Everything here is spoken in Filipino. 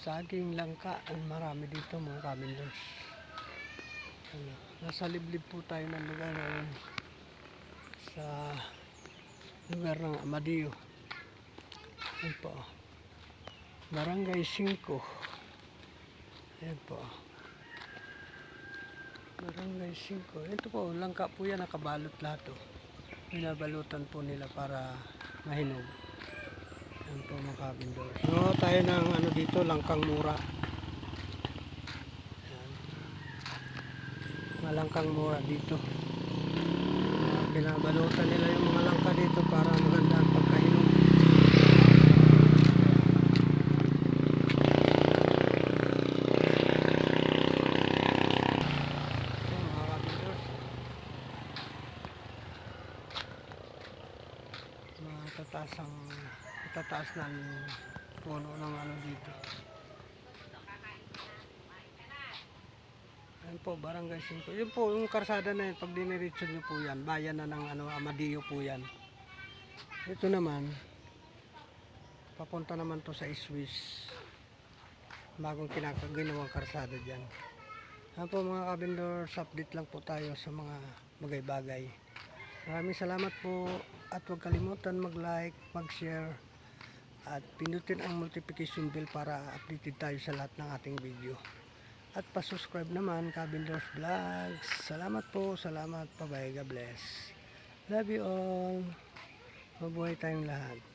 saging langka. Ang marami dito mga kabindors. Ano, nasa liblib po tayo ng lugar ngayon sa lugar ng Amadio. Yan po. Barangay 5. Yan po. Barangay 5. Ito po, langka po yan, nakabalot lahat. Oh. Binabalutan po nila para mahinog. Yan po mga kabindor. So, tayo ng ano dito, langkang mura. Yan. Mga langkang mura dito. Uh, binabalutan nila yung mga langka dito para maganda ang mga kabindors. matataas ang matataas ng puno ng ano dito. Ayan po, barangay 5. Yun po, yung karsada na yun, pag diniritso nyo po yan, bayan na ng ano, Amadio po yan. Ito naman, papunta naman to sa Swiss. Bagong kinakaginawang karsada dyan. Ayan po mga kabindors, update lang po tayo sa mga bagay-bagay. Maraming salamat po at huwag kalimutan mag-like, mag-share at pindutin ang notification bell para updated tayo sa lahat ng ating video. At pa-subscribe naman Kabindors Vlogs. Salamat po, salamat. Bye-bye. God bless. Love you all. Mabuhay tayong lahat.